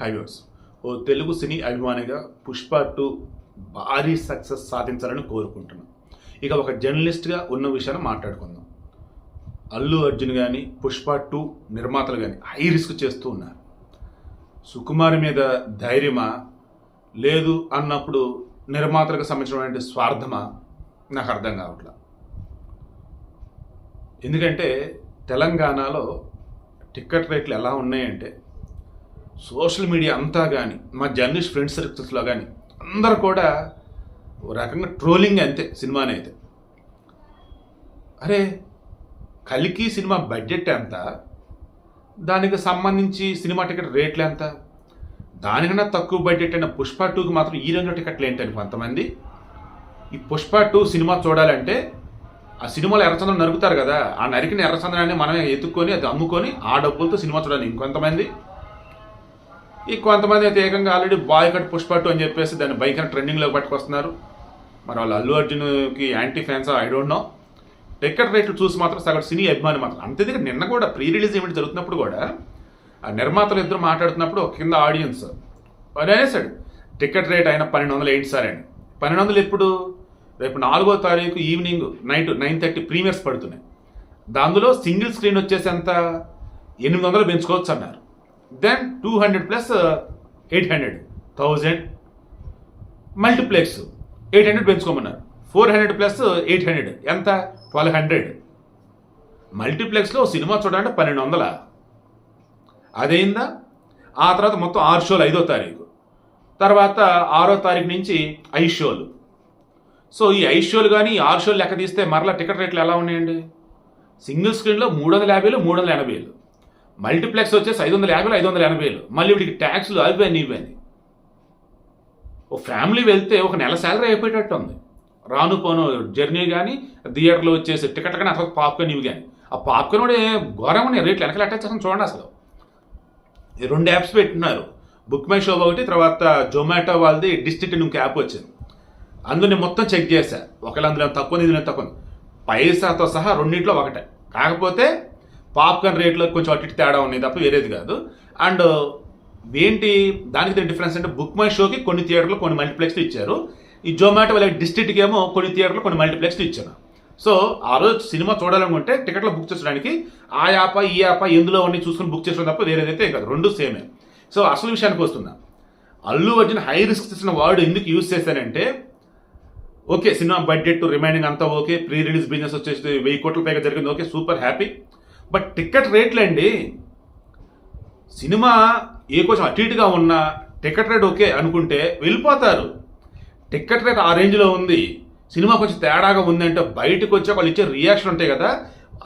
Highways. ఓ తెలుగు సినీ అభిమానిగా Pushpa two భారీ success సాధించాలని కోరుకుంటున్నాను ఇక ఒక జర్నలిస్ట్గా ఉన్న విషయాన్ని మాట్లాడుకుందాం. అల్లు అర్జున్ కానీ పుష్ప టూ నిర్మాతలు కానీ హై రిస్క్ చేస్తూ ఉన్నారు. సుకుమారి మీద ధైర్యమా? లేదు అన్నప్పుడు నిర్మాతలకు సంబంధించినటువంటి స్వార్థమా? నాకు అర్థం కావట్లా. ఎందుకంటే తెలంగాణలో టికెట్ రేట్లు ఎలా ఉన్నాయంటే సోషల్ మీడియా అంతా కానీ మా జర్నలిస్ట్ ఫ్రెండ్స్ సర్కిల్స్లో కానీ అందరూ కూడా ఓ రకంగా ట్రోలింగ్ అంతే సినిమానే అయితే. అరే కలికి సినిమా బడ్జెట్ ఎంత? దానికి సంబంధించి సినిమా టికెట్ రేట్లు ఎంత? దానికన్నా తక్కువ బడ్జెట్ అయిన పుష్ప టూకి మాత్రం ఈ రెండు టికెట్లు ఏంటని కొంతమంది ఈ పుష్ప టూ సినిమా చూడాలంటే ఆ సినిమాలో ఎర్రచందనం నరుకుతారు కదా ఆ నరికిన ఎర్రచందనాన్ని మనమే ఎత్తుక్కొని అది అమ్ముకొని ఆ డబ్బులతో సినిమా చూడాలి ఇంకొంతమంది. ఈ కొంతమంది అయితే ఏకంగా ఆల్రెడీ బాయ్ కట్ పుష్పట్టు అని చెప్పేసి దాన్ని బైక్ అని ట్రెండింగ్లో పట్టుకొస్తున్నారు. మరి వాళ్ళు అల్లు అర్జున్కి anti fans I don't know ticket రేట్లు చూసి మాత్రం సగటు సినీ అభిమాని మాత్రం. అంతేదిగా నిన్న కూడా ప్రీ రిలీజ్ ఈవెంట్ జరుగుతున్నప్పుడు కూడా ఆ నిర్మాతలు ఇద్దరు మాట్లాడుతున్నప్పుడు ఒక కింద ఆడియన్స్ వాడు అనేసాడు టికెట్ రేట్ అయినా పన్నెండు వందలు ఏంటి సార్ అని. పన్నెండు వందలు ఎప్పుడు? రేపు నాలుగో తారీఖు evening night nine thirty premieres పడుతున్నాయి. దానిలో సింగిల్ స్క్రీన్ వచ్చేసి ఎంత? ఎనిమిది వందలు పెంచుకోవచ్చు అన్నారు. Then two hundred plus eight hundred thousand multiplex eight hundred పెంచుకోమన్నారు. Four hundred plus eight hundred ఎంత? ట్వెల్వ్ హండ్రెడ్ మల్టీప్లెక్స్లో సినిమా చూడాలంటే పన్నెండు వందల. అదైందా ఆ తర్వాత మొత్తం ఆరు షోలు ఐదో తారీఖు. తర్వాత ఆరో తారీఖు నుంచి ఐదు షోలు. సో ఈ ఐదు షోలు కానీ ఆరు షోలు లెక్క తీస్తే మరలా టికెట్ రేట్లు ఎలా ఉన్నాయండి? సింగిల్ స్క్రీన్లో మూడు వందల యాభైలు మూడు వందల ఎనభైలు. మల్టీప్లెక్స్ వచ్చేసి ఐదు వందల యాభైలు ఐదు వందల ఎనభైలు. మళ్ళీ వీడికి ట్యాక్స్లు అవి ఇవ్వండి ఓ ఫ్యామిలీ వెళ్తే ఒక నెల శాలరీ అయిపోయేటట్టు ఉంది. రాను పోను జర్నీ కానీ థియేటర్లో వచ్చేసి టికెట్ కానీ అసలు పాప్కార్న్ ఇవి కానీ ఆ పాప్కార్న్ కూడా ఘోరమని రేట్లు వెనకాల అటాచ్ చేస్తాను చూడండి అసలు. రెండు యాప్స్ పెట్టినారు. బుక్ మై షో ఒకటి తర్వాత జొమాటో వాళ్ళది డిస్ట్రిక్ట్ ఇంకో యాప్ వచ్చింది. అందులో నేను మొత్తం చెక్ చేశా. ఒకవేళ అందులో తక్కువ ఇది తక్కువ పైసాతో సహా రెండింటిలో ఒకటే. కాకపోతే పాప్కార్న్ రేట్లో కొంచెం అటు ఇటు తేడా ఉన్నాయి తప్ప వేరేది కాదు. అండ్ uh, ఏంటి దానికి డిఫరెన్స్ అంటే బుక్ మై షోకి కొన్ని థియేటర్లు కొన్ని మల్టీప్లెక్స్లు ఇచ్చారు. ఈ జొమాటో వాళ్ళ డిస్ట్రిక్ట్కి ఏమో కొన్ని థియేటర్లు కొన్ని మల్టీప్లెక్స్లు ఇచ్చారు. సో ఆ రోజు సినిమా చూడాలనుకుంటే టికెట్లు బుక్ చేసుకోవడానికి ఆ యాప ఈ యాప ఎందులో అన్ని చూసుకుని బుక్ చేసుకోవడం తప్ప వేరేదైతే కాదు. రెండు సేమే. సో అసలు విషయానికి వస్తున్నా. అల్లు అర్జున్ హై రిస్క్ చేసిన వాడు ఎందుకు యూజ్ చేశానంటే ఓకే సినిమా బడ్జెట్ రిమైనింగ్ అంతా ఓకే ప్రీ రిలీజ్ బిజినెస్ వచ్చేసి వెయ్యి కోట్ల పైగా జరిగింది okay super happy but ticket రేట్లండి cinema ఏ కొంచెం అటు ఇటుగా ఉన్నా టికెట్ రేట్ ఓకే అనుకుంటే వెళ్ళిపోతారు. టికెట్ రేట్ ఆ రేంజ్లో ఉంది సినిమా కొంచెం తేడాగా ఉందంటే బయటకు వచ్చి వాళ్ళు ఇచ్చే రియాక్షన్ ఉంటాయి కదా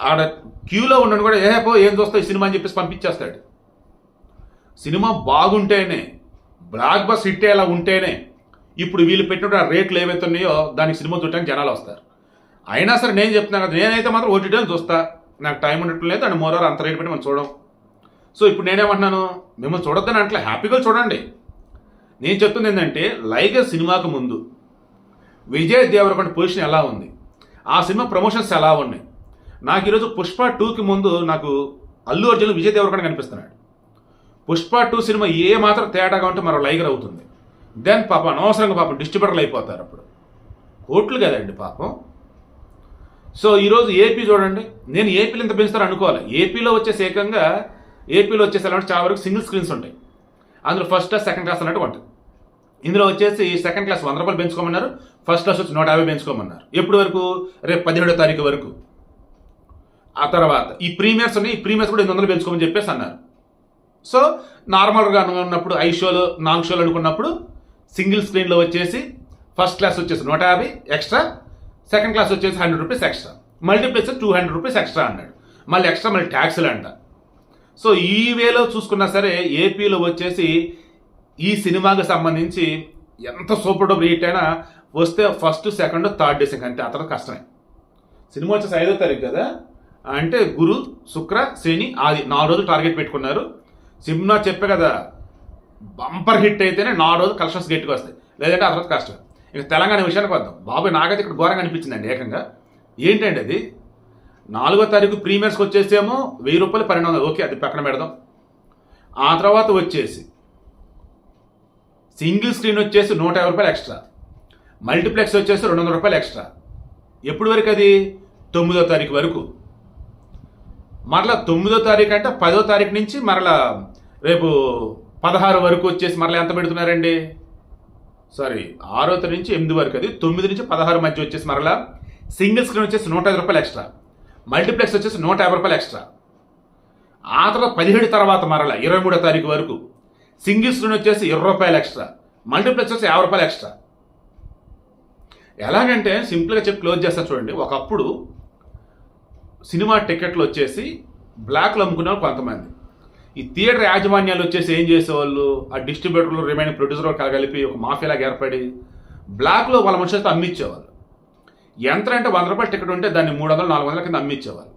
ఆడ క్యూలో ఉండను కూడా ఏ పో ఏం చూస్తావు ఈ సినిమా? అని చెప్పేసి పంపించేస్తాడు. సినిమా బాగుంటేనే బ్లాక్ బస్ హిట్ అయ్యేలా ఉంటేనే ఇప్పుడు వీళ్ళు పెట్టిన రేట్లు ఏవైతే ఉన్నాయో దానికి సినిమా చూడటానికి జనాలు వస్తారు. అయినా సరే నేను చెప్తున్నాను కదా నేనైతే మాత్రం ఓటీటీ చూస్తా. నాకు టైం ఉండటం లేదు అండ్ మోరర్ అంత రేట్ పెట్టి మనం చూడం. సో ఇప్పుడు నేనేమంటున్నాను? మిమ్మల్ని చూడొద్దని అంటే హ్యాపీగా చూడండి. నేను చెప్తుంది ఏంటంటే లైగర్ సినిమాకు ముందు విజయ్ దేవరకొండ పొజిషన్ ఎలా ఉంది? ఆ సినిమా ప్రమోషన్స్ ఎలా ఉన్నాయి? నాకు ఈరోజు పుష్ప టూకి ముందు నాకు అల్లు అర్జున్ విజయ్ దేవరకొండ కనిపిస్తున్నాడు. పుష్ప టూ సినిమా ఏ మాత్రం తేడాగా ఉంటే మరో లైగర్ అవుతుంది. దెన్ పాపం అనవసరంగా పాపం డిస్ట్రిబ్యూటర్లు అయిపోతారు అప్పుడు. కోట్లు కదండి పాపం. సో ఈరోజు ఏపీ చూడండి. నేను ఏపీలో ఇంత పెంచుతారు అనుకోవాలి. ఏపీలో వచ్చేసి ఏకంగా ఏపీలో వచ్చేసి ఎలా చాలా వరకు సింగిల్ స్క్రీన్స్ ఉంటాయి. అందులో ఫస్ట్ క్లాస్ సెకండ్ క్లాస్ అన్నట్టు ఉంటుంది. ఇందులో వచ్చేసి సెకండ్ క్లాస్ వంద రూపాయలు పెంచుకోమన్నారు. ఫస్ట్ క్లాస్ వచ్చి నూట యాభై పెంచుకోమన్నారు. ఎప్పటి వరకు? రేపు పదిహేడో తారీఖు వరకు. ఆ తర్వాత ఈ ప్రీమియర్స్ ఉన్నాయి. ఈ ప్రీమియర్స్ కూడా ఎనిమిది వందలు పెంచుకోమని చెప్పేసి అన్నారు. సో నార్మల్గా ఉన్నప్పుడు ఐదు షోలు నాలుగు షోలు అనుకున్నప్పుడు సింగిల్ స్క్రీన్లో వచ్చేసి ఫస్ట్ క్లాస్ వచ్చేసి నూట యాభై ఎక్స్ట్రా సెకండ్ క్లాస్ వచ్చేసి hundred rupees extra multiplex two hundred rupees extra అన్నాడు. మళ్ళీ ఎక్స్ట్రా మళ్ళీ ట్యాక్స్లు అంట. సో ఈ వేలో చూసుకున్నా సరే ఏపీలో వచ్చేసి ఈ సినిమాకి సంబంధించి ఎంత సూపర్ డూపర్ హిట్ అయినా వస్తే ఫస్ట్ సెకండ్ థర్డ్ డేసింగ్ అంతే ఆ తర్వాత కష్టమే. సినిమా వచ్చేసి ఐదో తారీఖు కదా? అంటే గురు శుక్ర శని ఆది నాలుగు రోజులు టార్గెట్ పెట్టుకున్నారు. సినిమా చెప్పే కదా బంపర్ హిట్ అయితేనే నాలుగు రోజులు కలెక్షన్స్ గట్టిగా వస్తాయి. లేదంటే ఆ తర్వాత కష్టం. ఇక తెలంగాణ విషయానికి వద్దాం. బాబాయ్ నాకైతే ఇక్కడ ఘోరంగా అనిపించిందండి ఏకంగా. ఏంటండి అది? నాలుగో తారీఖు ప్రీమియర్స్కి వచ్చేసేమో వెయ్యి రూపాయలు పన్నెండు వందలు. ఓకే అది పక్కన పెడదాం. ఆ తర్వాత వచ్చేసి సింగిల్ స్క్రీన్ వచ్చేసి నూట యాభై రూపాయలు ఎక్స్ట్రా. మల్టీప్లెక్స్ వచ్చేసి రెండు వందల రూపాయలు ఎక్స్ట్రా. ఎప్పుడు వరకు అది? తొమ్మిదో తారీఖు వరకు. మరలా తొమ్మిదో తారీఖు అంటే పదో తారీఖు నుంచి మరలా రేపు పదహారు వరకు వచ్చేసి మరలా ఎంత పెడుతున్నారండి? సారీ ఆరో తారీఖు నుంచి ఎనిమిది వరకు అది. తొమ్మిది నుంచి పదహారు మధ్య వచ్చేసి మరలా. సింగిల్ స్క్రీన్ వచ్చేసి నూట ఐదు రూపాయలు ఎక్స్ట్రా. మల్టీప్లెక్స్ వచ్చేసి నూట యాభై రూపాయలు ఎక్స్ట్రా. ఆ తర్వాత పదిహేడు తర్వాత మరలా ఇరవై మూడో తారీఖు వరకు. సింగిల్ స్క్రీన్ వచ్చేసి ఇరవై రూపాయలు ఎక్స్ట్రా. మల్టీప్లెక్స్ వచ్చి యాభై రూపాయలు ఎక్స్ట్రా. ఎలాగంటే సింపుల్గా చెప్పి క్లోజ్ చేస్తా చూడండి. ఒకప్పుడు సినిమా టికెట్లు వచ్చేసి బ్లాక్లో అమ్ముకున్నారు కొంతమంది. ఈ థియేటర్ యాజమాన్యాలు వచ్చేసి ఏం చేసేవాళ్ళు? ఆ డిస్ట్రిబ్యూటర్లు రిమైనింగ్ ప్రొడ్యూసర్ కలిపి ఒక మాఫియాలాగా ఏర్పడి బ్లాక్లో వాళ్ళ మనుషులతో అమ్మిచ్చేవాళ్ళు. ఎంత అంటే వంద రూపాయలు టికెట్ ఉంటే దాన్ని మూడు వందలు నాలుగు వందల కింద అమ్మిచ్చేవాళ్ళు.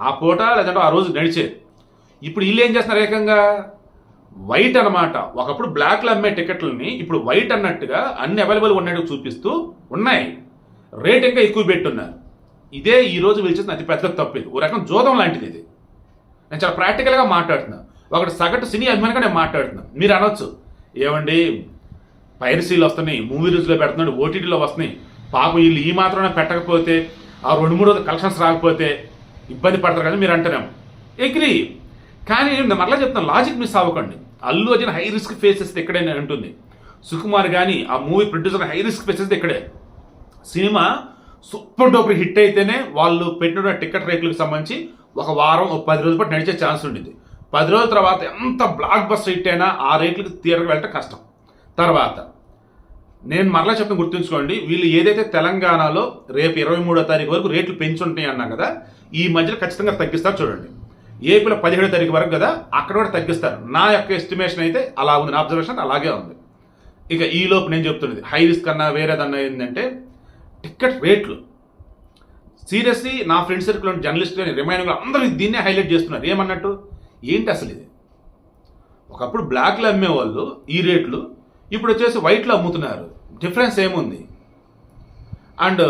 ఆ పూట లేదంటే ఆ రోజు నడిచేది. ఇప్పుడు వీళ్ళు ఏం చేస్తున్నారు ఏకంగా? వైట్ అన్నమాట. ఒకప్పుడు బ్లాక్లో అమ్మే టికెట్లని ఇప్పుడు వైట్ అన్నట్టుగా అన్ని అవైలబుల్ ఉన్నట్టు చూపిస్తూ ఉన్నాయి. రేట్ ఇంకా ఎక్కువ పెట్టున్నారు. ఇదే ఈ రోజు వీళ్ళు చేసిన అతి పెద్ద తప్పు ఇది. ఓ రకం జోదం లాంటిది ఇది. నేను చాలా ప్రాక్టికల్గా మాట్లాడుతున్నాను ఒకటి సగటు సినీ అభిమానిగా నేను మాట్లాడుతున్నాను. మీరు అనొచ్చు. ఏమండి? పైరసీలు వస్తున్నాయి మూవీ రివ్యూస్లో పెడుతున్నాడు ఓటీటీలో వస్తున్నాయి. పాపం వీళ్ళు ఈ మాత్రమే పెట్టకపోతే ఆ రెండు మూడు కలెక్షన్స్ రాకపోతే ఇబ్బంది పడతారు కదా మీరు అంటున్నాం. ఎగ్రీ కానీ నేను మరలా చెప్తాను లాజిక్ మిస్ అవ్వకండి. Allu Arjun high risk faces ఇక్కడే ఉంటుంది సుకుమార్ కానీ ఆ movie producer high risk faces ఇక్కడే. సినిమా సూపర్ డూపర్ హిట్ అయితేనే వాళ్ళు పెట్టిన టికెట్ రేట్లకు సంబంధించి ఒక వారం ఒక పది రోజుల పాటు నడిచే ఛాన్స్ ఉండింది పది రోజుల తర్వాత ఎంత బ్లాక్ బస్ హిట్ అయినా ఆ రేట్లకు థియేటర్కి వెళ్ళటం కష్టం. తర్వాత నేను మరలా చెప్పిన గుర్తుంచుకోండి వీళ్ళు ఏదైతే తెలంగాణలో రేపు ఇరవై మూడో తారీఖు వరకు రేట్లు పెంచుంటాయి అన్నా కదా ఈ మధ్యలో ఖచ్చితంగా తగ్గిస్తారు చూడండి. ఏపీలో పదిహేడో తారీఖు వరకు కదా అక్కడ కూడా తగ్గిస్తారు. నా యొక్క ఎస్టిమేషన్ అయితే అలా ఉంది నా అబ్జర్వేషన్ అలాగే ఉంది. ఇక ఈ లోపు నేను చెప్తున్నది హై రిస్క్ అన్నా వేరేదన్నా ఏంటంటే టికెట్ రేట్లు. సీరియస్లీ నా ఫ్రెండ్ సర్కిల్ జర్నలిస్ట్ కానీ రిమైనింగ్ అందరూ దీన్నే హైలైట్ చేస్తున్నారు. ఏమన్నట్టు? ఏంటి అసలు ఇది? ఒకప్పుడు బ్లాక్లో అమ్మేవాళ్ళు ఈ రేట్లు ఇప్పుడు వచ్చేసి వైట్లో అమ్ముతున్నారు. డిఫరెన్స్ ఏముంది? అండ్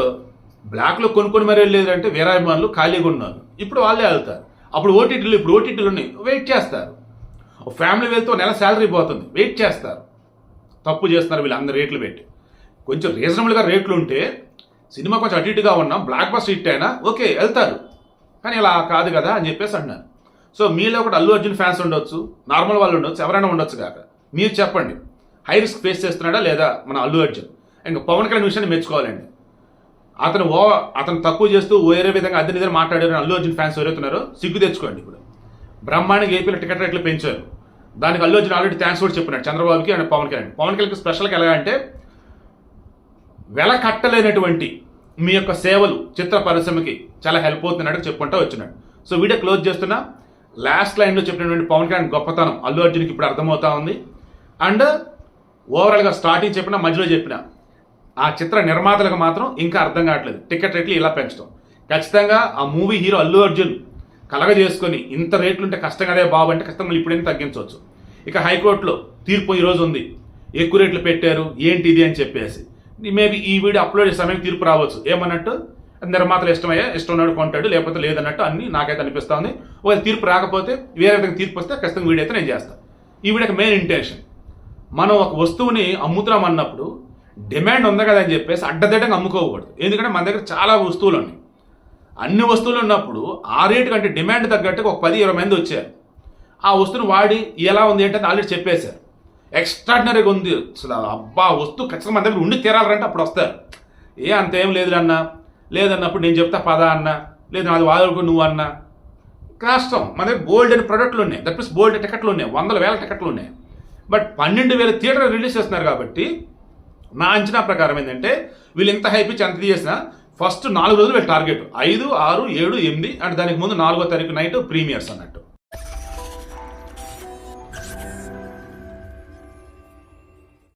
బ్లాక్లో కొనుక్కొని మరీ వెళ్ళేదంటే వీరాభిమానులు ఖాళీగా ఉన్నారు. ఇప్పుడు వాళ్ళే వెళ్తారు. అప్పుడు ఓటీటీలు ఇప్పుడు ఓటీటీలు ఉన్నాయి. వెయిట్ చేస్తారు. ఫ్యామిలీ వెళ్తే నెల శాలరీ పోతుంది. వెయిట్ చేస్తారు. తప్పు చేస్తున్నారు వీళ్ళందరూ రేట్లు పెట్టి. కొంచెం రీజనబుల్గా రేట్లు ఉంటే సినిమా కొంచెం అటు ఇటుగా ఉన్నా బ్లాక్ బస్ హిట్ అయినా ఓకే వెళ్తారు. కానీ ఇలా కాదు కదా అని చెప్పేసి అన్నారు సో మీలో ఒకటి అల్లు అర్జున్ ఫ్యాన్స్ ఉండొచ్చు నార్మల్ వాళ్ళు ఉండొచ్చు ఎవరైనా ఉండొచ్చు కాక. మీరు చెప్పండి హై రిస్క్ ఫేస్ చేస్తున్నాడా లేదా మన అల్లు అర్జున్? ఇంకా పవన్ కళ్యాణ్ విషయాన్ని మెచ్చుకోవాలండి. అతను ఓ అతను తక్కువ చేస్తూ వేరే విధంగా అద్దె నిద్ర మాట్లాడారు అల్లు అర్జున్ ఫ్యాన్స్ ఎవరైతున్నారో సిగ్గు తెచ్చుకోండి ఇప్పుడు. బ్రహ్మాండంగా ఏపీలో టికెట్ రేట్లు పెంచారు. దానికి అల్లు అర్జున్ ఆల్రెడీ థ్యాంక్స్ కూడా చెప్పినాడు చంద్రబాబుకి అండ్ పవన్ కళ్యాణ్. పవన్ కళ్యాణ్కి స్పెషల్గా ఎలా అంటే వెల కట్టలేనటువంటి మీ యొక్క సేవలు చిత్ర పరిశ్రమకి చాలా హెల్ప్ అవుతున్నట్టు చెప్పుకుంటూ వచ్చినాడు. సో వీడియో క్లోజ్ చేస్తున్నా. లాస్ట్ లైన్లో చెప్పినటువంటి పవన్ కళ్యాణ్ గొప్పతనం అల్లు అర్జున్కి ఇప్పుడు అర్థమవుతా ఉంది. అండ్ ఓవరాల్గా స్టార్టింగ్ చెప్పిన మధ్యలో చెప్పిన ఆ చిత్ర నిర్మాతలకు మాత్రం ఇంకా అర్థం కావట్లేదు. టికెట్ రేట్లు ఇలా పెంచడం. ఖచ్చితంగా ఆ మూవీ హీరో అల్లు అర్జున్ కలగ చేసుకొని ఇంత రేట్లు ఉంటే కష్టం కదే బాబు అంటే ఖచ్చితంగా ఇప్పుడైనా తగ్గించవచ్చు? ఇక హైకోర్టులో తీర్పు ఈరోజు ఉంది. ఎక్కువ రేట్లు పెట్టారు ఏంటి ఇది అని చెప్పేసి. మేబీ ఈ వీడియో అప్లోడ్ చేసే సమయం తీర్పు రావచ్చు. ఏమన్నట్టు? నిర్మాతలు ఇష్టమయ్యా ఇష్టం ఉన్నాడు కొంటాడు లేకపోతే లేదన్నట్టు అన్ని నాకైతే అనిపిస్తా ఉంది ఒకవేళ తీర్పు రాకపోతే వేరే విధంగా తీర్పు వస్తే ఖచ్చితంగా వీడియో అయితే నేను చేస్తాను ఈ వీడియోకి మెయిన్ ఇంటెన్షన్ మనం ఒక వస్తువుని అమ్ముతున్నాం అన్నప్పుడు డిమాండ్ ఉంది కదా అని చెప్పేసి అడ్డదిడ్డంగా అమ్ముకోకూడదు. ఎందుకంటే మన దగ్గర చాలా వస్తువులు ఉన్నాయి. అన్ని వస్తువులు ఉన్నప్పుడు ఆ రేటు కంటే డిమాండ్ తగ్గట్టుగా ఒక పది ఇరవై మంది వచ్చారు. ఆ వస్తువుని వాడి ఎలా ఉంది ఏంటంటే ఆల్రెడీ చెప్పేశారు. ఎక్స్ట్రాడినరీగా ఉంది. అసలు అబ్బా వస్తువు ఖచ్చితంగా మన దగ్గర ఉండి తీరాలంటే అప్పుడు వస్తారు. ఏ అంతేం లేదు అన్న. లేదన్నప్పుడు నేను చెప్తా పదా అన్న. లేదు నాది వాదులకు నువ్వు అన్న. కష్టం మన దగ్గర బోల్డ్ అని ప్రొడక్ట్లు ఉన్నాయి. దట్ మీన్స్ బోల్డ్ టికెట్లు ఉన్నాయి. వందల వేల టికెట్లు ఉన్నాయి. బట్ పన్నెండు వేల థియేటర్ రిలీజ్ చేస్తున్నారు కాబట్టి నా అంచనా ప్రకారం ఏంటంటే వీళ్ళు ఇంత హైప్ ఇచ్చి ఎంత చేసినా ఫస్ట్ నాలుగు రోజులు వీళ్ళ టార్గెట్ ఐదు ఆరు ఏడు ఎనిమిది అండ్ దానికి ముందు నాలుగో తారీఖు నైట్ ప్రీమియర్స్ అన్నట్టు.